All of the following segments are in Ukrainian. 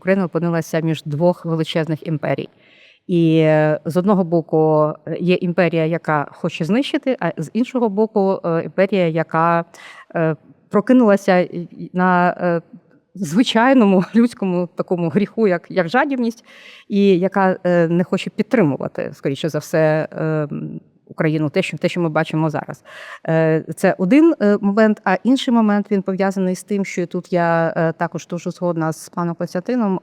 Україна опинилася між двох величезних імперій. І е, з одного боку е, є імперія, яка хоче знищити, а з іншого боку, е, імперія, яка прокинулася на звичайному людському такому гріху, як, як жадібність, і яка не хоче підтримувати, скоріше за все, е, Україну, те, що те, що ми бачимо зараз. Е, Це один е, момент, а інший момент він пов'язаний з тим, що тут я е, також дуже згодна з паном Костянтином,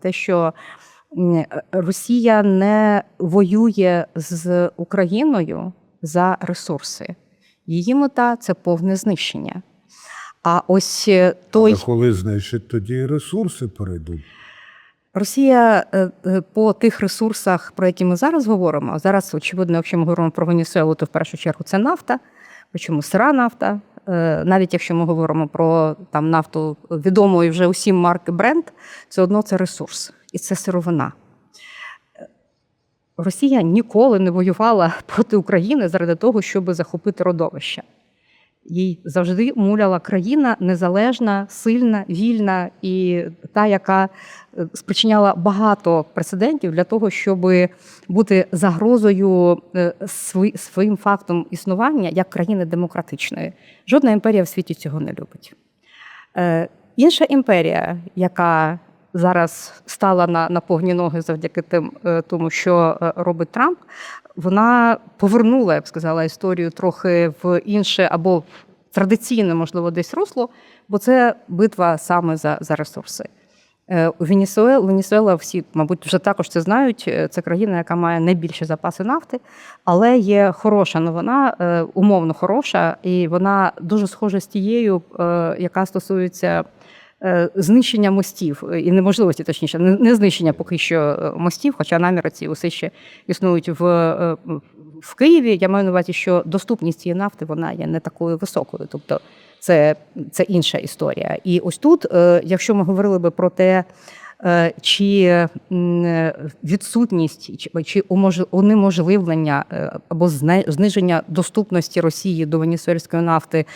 те, що Росія не воює з Україною за ресурси. Її мета це повне знищення. А ось той А коли знищать, тоді і ресурси перейдуть. Росія е, е, по тих ресурсах, про які ми зараз говоримо, зараз, очевидно, якщо ми говоримо про Венесуелу, то в першу чергу це нафта, причому сира нафта. Е, Навіть якщо ми говоримо про там нафту відомої вже усім марки Бренд, це одно це ресурс і це сировина. Росія ніколи не воювала проти України заради того, щоб захопити родовище. Їй завжди муляла країна незалежна, сильна, вільна і та, яка е, спричиняла багато прецедентів для того, щоб бути загрозою е, своїм фактом існування як країни демократичної. Жодна імперія в світі цього не любить. Е, Інша імперія, яка зараз стала на, на повні ноги завдяки тим, е, тому, що е, робить Трамп, вона повернула, я б сказала, історію трохи в інше або традиційне, можливо, десь русло, бо це битва саме за, за ресурси. Е, У Венесуела, Венесуела всі, мабуть, вже також це знають. Це країна, яка має найбільші запаси нафти, але є хороша новина, умовно хороша, і вона дуже схожа з тією, яка стосується знищення мостів е, і неможливості, точніше, не знищення поки що е, мостів, хоча наміри ці усе ще існують в, е, в Києві. Я маю на увазі, що доступність цієї нафти вона є не такою високою. Тобто це, це інша історія. І ось тут, е, якщо ми говорили би про те, е, чи е, відсутність чи, унеможливлення е, або зниження доступності Росії до венесуельської нафти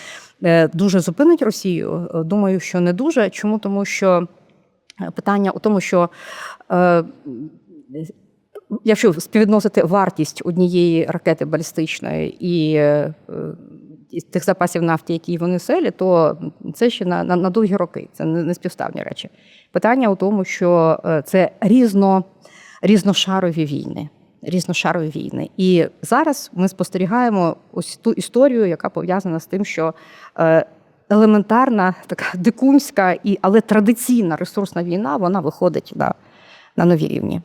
е, дуже зупинить Росію, е, думаю, що не дуже. Чому? Тому що е, питання у тому, що е, якщо співвідносити вартість однієї ракети балістичної е, і тих запасів нафти, які в Венесуелі, то це ще на, на, на довгі роки. Це не, не співставні речі. Питання у тому, що е, це різно, різношарові війни. Різношарові війни. І зараз ми спостерігаємо ось ту історію, яка пов'язана з тим, що е, елементарна, така дикунська, і, але традиційна ресурсна війна вона виходить на, на нові рівні.